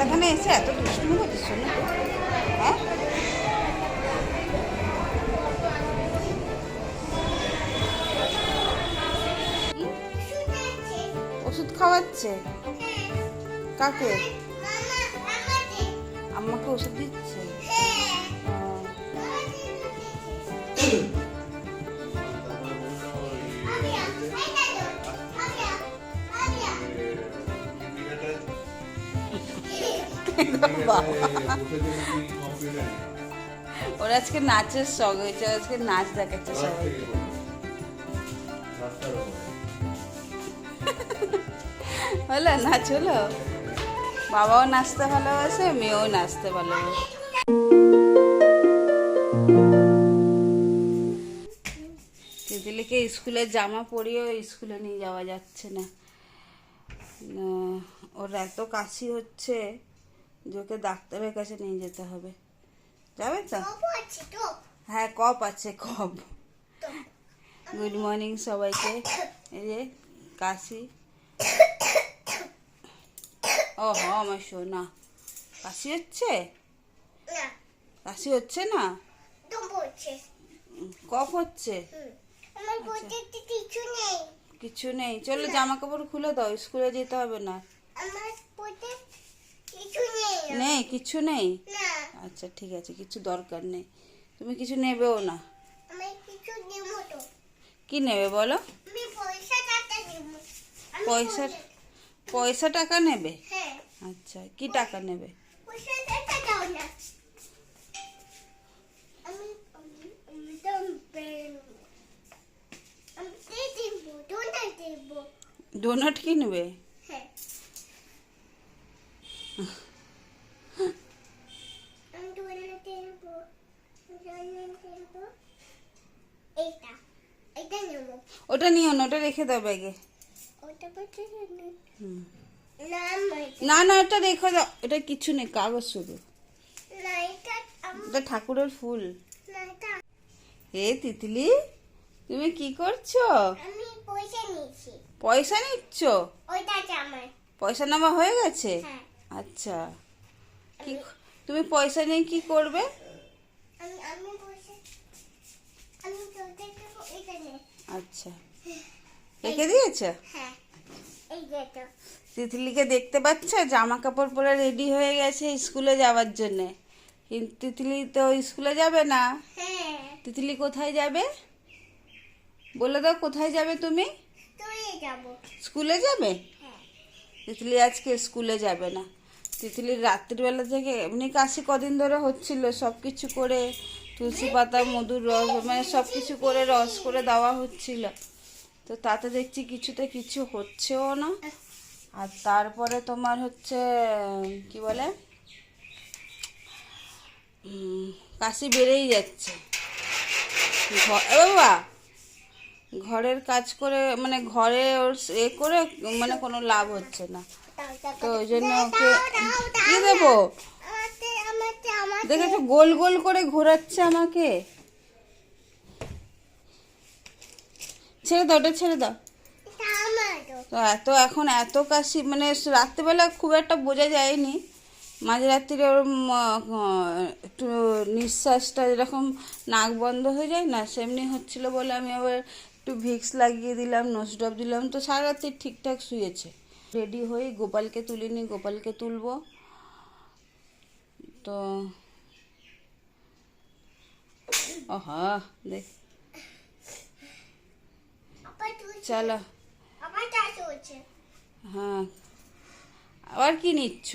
ডাক্তারখানে এসে এত দুষ্টুমি করছিস হ্যাঁ? ওষুধ খাওয়াচ্ছে। কাকে? আমাকে ওষুধ দিচ্ছে। ওর আজকে নাচের শখ হয়েছে আজকে নাচ দেখাচ্ছে সবাই হলো নাচ হলো? বাবাও নাচতে ভালোবাসে মেয়েও নাচতে ভালোবাসে। তিতলিকে স্কুলের জামা পরিয়েও স্কুলে নিয়ে যাওয়া যাচ্ছে না। ওর এত কাশি হচ্ছে। ওকে ডাক্তারের কাছে নিয়ে যেতে হবে। যাবে তো? হ্যাঁ কপ আছে কপ। গুড মর্নিং সবাইকে। এই যে কাশি। ও হ আমার সোনা। কাশি হচ্ছে? কাশি হচ্ছে না? কফ হচ্ছে? কিছু নেই। কিছু নেই। চলো জামা কাপড় খুলে দাও স্কুলে যেতে হবে না। আমার নেই। কিছু নেই? আচ্ছা ঠিক আছে কিছু দরকার নেই। তুমি কিছু নেবেও না। কি নেবে বলো? পয়সা পয়সা টাকা নেবে? হ্যাঁ। আচ্ছা কি টাকা নেবে? পয়সা টাকা দাও না আমি আমি- আমি তো বের আমি দিয়ে দেব দোনা দেব ডোনাট কিনবে হ্যাঁ আমি দোনা দেব দোনা দেব এইটা এইটা নেব ওটা নিও না, ওটা রেখে দাও ব্যাগে। ওটা। না না এটা রেখে, দাও। এটা কিছু নেই, কাগজ শুধু। এটা ঠাকুরের ফুল। এ, তিতলি, তুমি কি করছ? পয়সা নিচ্ছ? পয়সা নেওয়া হয়ে গেছে? আচ্ছা। কি তুমি পয়সা নিয়ে কি করবে আমি আমি পয়সা আমি তোদের দেবো এখানে আচ্ছা। রেখে দিয়েছে? হ্যাঁ। তিতলিকে দেখতে পাচ্ছ? জামা কাপড় পরে রেডি হয়ে গেছে স্কুলে যাওয়ার জন্যে। কিন্তু তিতলি তো স্কুলে যাবে না? হ্যাঁ। তিতলি কোথায় যাবে? বলে দাও কোথায় যাবে তুমি? স্কুলে যাবে? হ্যাঁ। তিতলি আজকে স্কুলে যাবে না। তিতলির রাত্রিবেলা থেকে এমনি কাশি কদিন ধরে হচ্ছিল সব কিছু করে তুলসী পাতা, মধুর রস মানে সব কিছু করে রস করে দেওয়া হচ্ছিল। তো তাতে দেখছি কিছুতে কিছু হচ্ছেও না। আর তারপরে তোমার হচ্ছে, কি বলে? কাশি বেড়েই যাচ্ছে। বাবা! ঘরের কাজ করে মানে ঘরে ওর এ করে মানে কোনো লাভ হচ্ছে না। তো ওই জন্য ওকে কি দেবো? দেখেছ গোল গোল করে ঘোরাচ্ছে আমাকে। ছেড়ে দাও ওটা ছেড়ে দাও। তো। এত এখন এত কাশি মানে রাত্রেবেলা খুব একটা বোঝা যায়নি। মাঝে রাত্রিরে ওর একটু নিঃশ্বাসটা যেরকম নাক বন্ধ হয়ে যায় না সেমনি হচ্ছিল বলে আমি আবার একটু ভিক্স লাগিয়ে দিলাম নোজ ড্রপ দিলাম তো সারা রাত্রি ঠিকঠাক শুয়েছে। রেডি হয়ে গোপালকে তুলিনি গোপালকে তুলবো। তো ওহা দেখ। চলো। হ্যাঁ। আবার কি নিচ্ছ?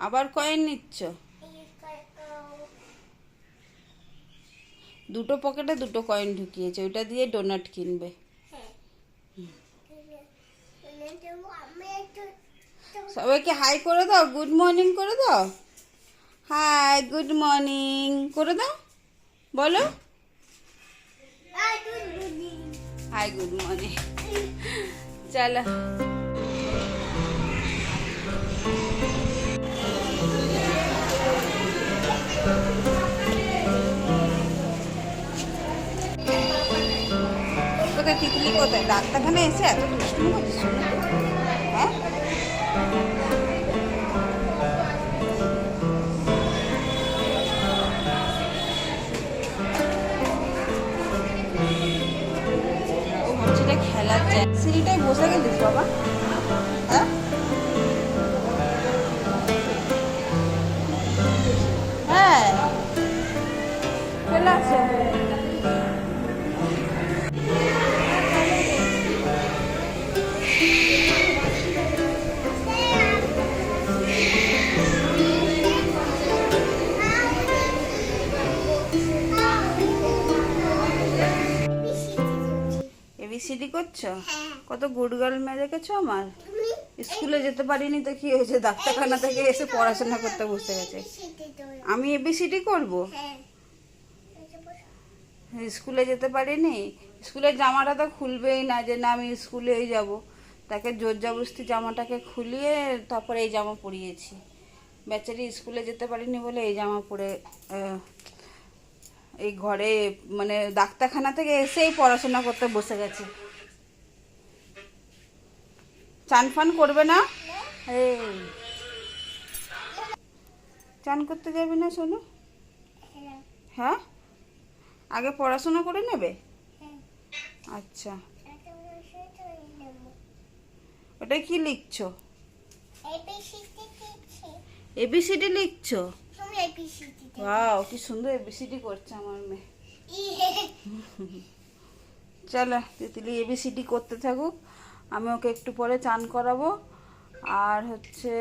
আবার কয়েন নিচ্ছ? দুটো পকেটে দুটো কয়েন ঢুকিয়েছে ওইটা দিয়ে ডোনাট কিনবে হ্যাঁ এনে দেবো, আমি একটু তো- সবাইকে হাই করে দাও গুড মর্নিং করে দাও। হাই গুড মর্নিং করে দাও বলো। হাই গুড মর্নিং চলো। কোথায় তিতলি কোথায়? ডাক্তারখানে এসে এত দুষ্টুমি করছিস সিঁড়িটাই বসে গেছিস বাবা? হ্যাঁ কত গুড গার্ল মেয়ে দেখেছ আমার? স্কুলে যেতে পারিনি তো কি হয়েছে? ডাক্তারখানা থেকে এসে পড়াশোনা করতে বসে গেছে। আমি এবিসিডি করব? স্কুলে যেতে পারিনি? স্কুলের জামাটা তো খুলবেই না, যে না আমি স্কুলেই যাব। তাকে জোর জবরদস্তি জামাটাকে খুলিয়ে তারপরে এই জামা পরিয়েছি। বেচারি স্কুলে যেতে পারিনি বলে এই জামা পরে এই ঘরে মানে ডাক্তারখানা থেকে এসেই পড়াশোনা করতে বসে গেছে। চান ফান করবে না? চান করতে যাবে না শোনো হ্যাঁ? আগে পড়াশোনা করে নেবে? হ্যাঁ। আচ্ছা। নেব ওটা কি লিখছো? এবিসিডি লিখছো। ওয়াও কি সুন্দর এবিসিডি করছে আমার মেয়ে। চলো তিতলি এবিসিডি করতে থাকুক। আমি ওকে একটু পরে চান করাবো। আর হচ্ছে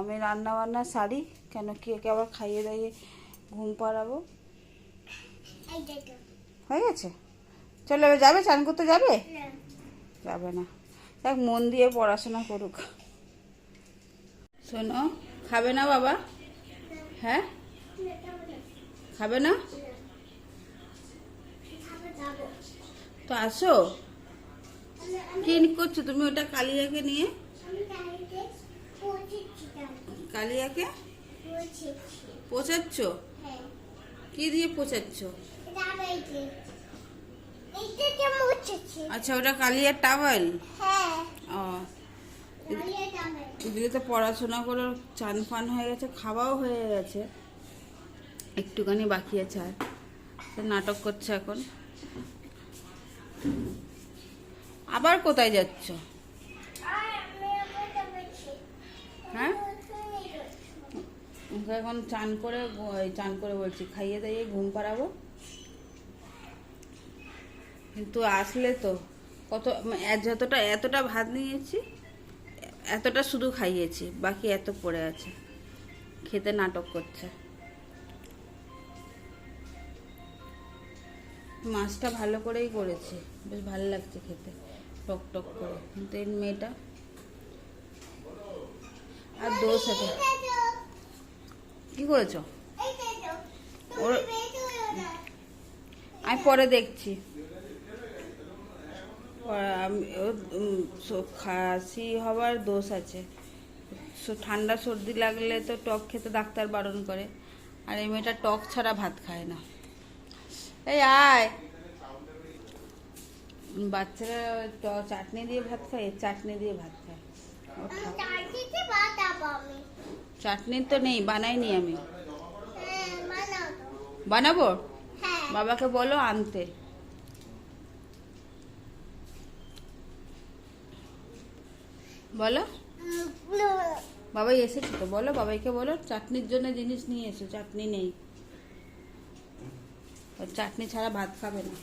আমি রান্না বান্না সারি, কেন কি ওকে আবার খাইয়ে দাইয়ে ঘুম পাড়াবো। হয়ে গেছে? চলে যাবে? চান করতে যাবে? যাবে না। দেখ মন দিয়ে পড়াশোনা করুক। শোনো, খাবে না বাবা? হ্যাঁ? খাবে না? তো আসো। কি করছ তুমি ওটা কালিয়াকে নিয়ে? কালিয়াকে? পোচাচ্ছ কি দিয়ে পোচাচ্ছ আচ্ছা ওটা কালিয়ার টাওয়াল? ও। এদিকে তো পড়াশোনা করে চান ফান হয়ে গেছে, খাওয়াও হয়ে গেছে। একটুখানি বাকি আছে আর। নাটক করছে এখন। আবার কোথায় যাচ্ছ? হ্যাঁ? ওকে এখন চান করে চান করে বলছি, খাইয়ে দাইয়ে ঘুম পাড়াবো? কিন্তু আসলে তো কত যতটা এতটা ভাত নিয়েছি, এতটা শুধু খাইয়েছি, বাকি এত পড়ে আছে। খেতে নাটক করছে। মাছটা ভালো করেই করেছে, বেশ ভালো লাগছে খেতে। টক টক করে। কিন্তু এই মেয়েটা। আর দোষ আছে। কি করেছ? ওর- আমি পরে দেখছি। খাসি হওয়ার দোষ আছে। ঠান্ডা সর্দি লাগলে তো টক খেতে ডাক্তার বারণ করে। আর এই মেয়েটা টক ছাড়া ভাত খায় না। এই আয়। বাচ্চারা ট- চাটনি দিয়ে ভাত খায় চাটনি দিয়ে ভাত খায়। চাটনি তো নেই বানাইনি আমি। হ্যাঁ বানাবো। হ্যাঁ। বাবাকে বলো আনতে। বলো। বাবাই এসেছে তো বলো বাবাইকে বলো চাটনির জন্য জিনিস নিয়ে এসো চাটনি নেই। চাটনি ছাড়া ভাত খাবে না।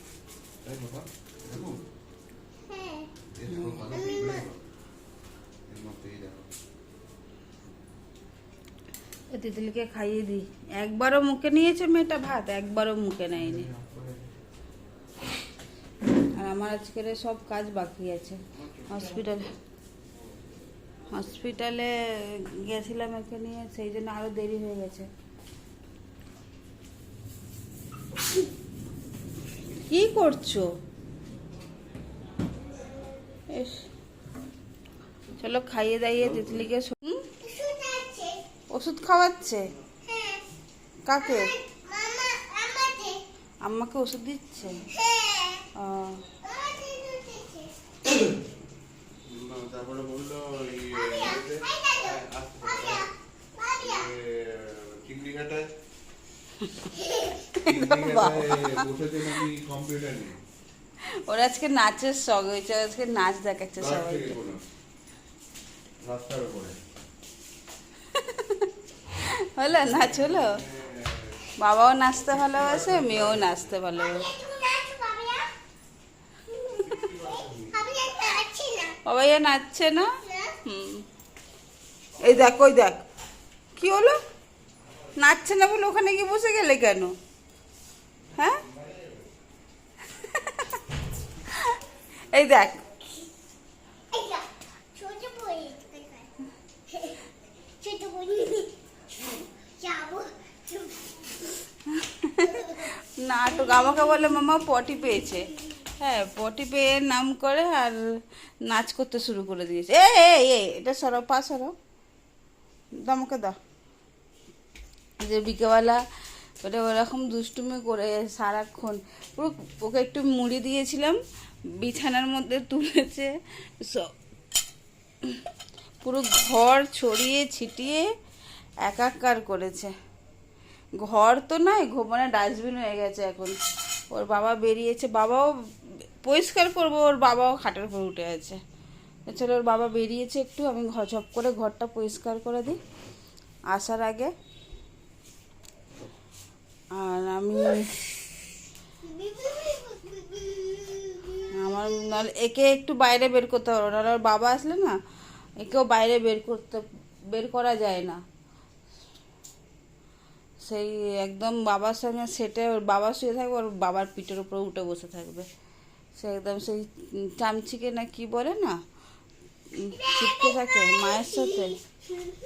তিতলিকে খাইয়ে দিই। একবারও মুখে নিয়েছে মেয়েটা ভাত, একবারও মুখে নেয়নি। আর আমার আজকের সব কাজ বাকি আছে। হসপিটাল হসপিটালে গেছিলাম একে নিয়ে, সেই জন্য আরও দেরি হয়ে গেছে। কি করছ? চলো খাইয়ে দাইয়ে তিতলিকে ওষুধ খাওয়াচ্ছে? হ্যাঁ কাকে? আম্মাকে ওষুধ দিচ্ছে? তারপরে বলল চিংড়ি বসেছে নাকি কম্পিউটার নিয়ে? ওর আজকে নাচের শখ হয়েছে আজকে নাচ দেখাচ্ছে উপরে। হলো নাচ হলো? বাবাও নাচতে ভালোবাসে মেয়েও নাচতে ভালোবাসে। তুমি নাচো বাবা আমি আর নাচছি না? হুম। এই দেখ ওই দেখ। কি হলো? নাচছে না বলে ওখানে গিয়ে বসে গেলে কেন? হ্যাঁ? এই দেখ। যাব নাটক আমাকে বলে মামা পটি পেয়েছে। হ্যাঁ পটি পেয়ে নাম করে আর নাচ করতে শুরু করে দিয়েছে। এ এ এটা সরাও, পা দাও আমাকে দাও। যে বিকেবেলা ওটা ওরকম দুষ্টুমি করে সারাক্ষণ। পুরো ওকে একটু মুড়ি দিয়েছিলাম বিছানার মধ্যে তুলেছে। সব পুরো ঘর ছড়িয়ে ছিটিয়ে একাকার করেছে। ঘর তো নয় ঘ- মানে ডাস্টবিন হয়ে গেছে এখন। ওর বাবা বেরিয়েছে। বাবাও পরিষ্কার করব, ওর বাবাও খাটের উপর উঠে আছে। চলো, ওর বাবা বেরিয়েছে একটু, আমি ঝপ করে ঘরটা পরিষ্কার করে দিই। আসার আগে। আর আমি আমার নাহলে একে একটু বাইরে বের করতে পারব নাহলে ওর বাবা আসলে না একেও বাইরে বের করতে, বের করা যায় না। সেই একদম বাবার সঙ্গে সেটে, ওর বাবা শুয়ে থাকবে, ওর বাবার পিঠের উপরে উঠে বসে থাকবে। সে একদম সেই চামচিকে না কি বলে না চিপকে থাকে, মায়ের সাথে,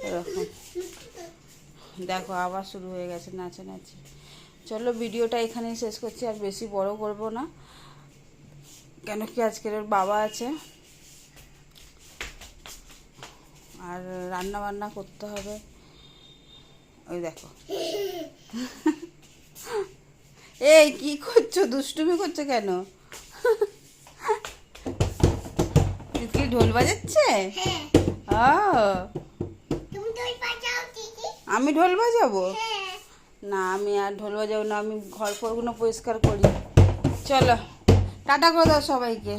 এরকম। দেখো, আবার শুরু হয়ে গেছে, নাচানাচি। চলো, ভিডিওটা এখানেই শেষ করছি, আর বেশি বড় করব না। কেন কি আজকের ওর বাবা আছে? আর রান্না বান্না করতে হবে। ওই দেখো। এই কি করছ? দুষ্টুমি করছ কেন? কি ঢোল বাজাচ্ছে? হ্যাঁ। ও। আমি ঢোল বাজাবো? হ্যাঁ। না আমি আর ঢোল বাজাবো না আমি ঘর ফরগুলো পরিষ্কার করি। চলো। টাটা করে দাও সবাইকে।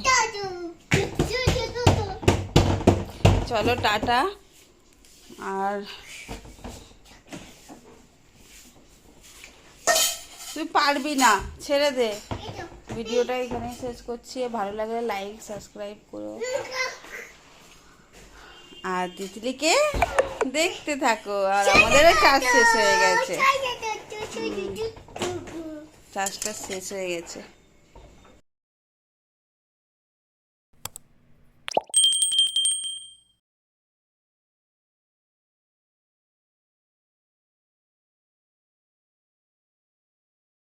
চলো টাটা। আর তুই পারবি না ছেড়ে দে। ভিডিওটা এখানে শেষ করছি। ভালো লাগলে লাইক সাবস্ক্রাইব করো। আর তিতলিকে দেখতে থাকো। আর আমাদেরও চাষ শেষ হয়ে গেছে। চাষটা শেষ হয়ে গেছে।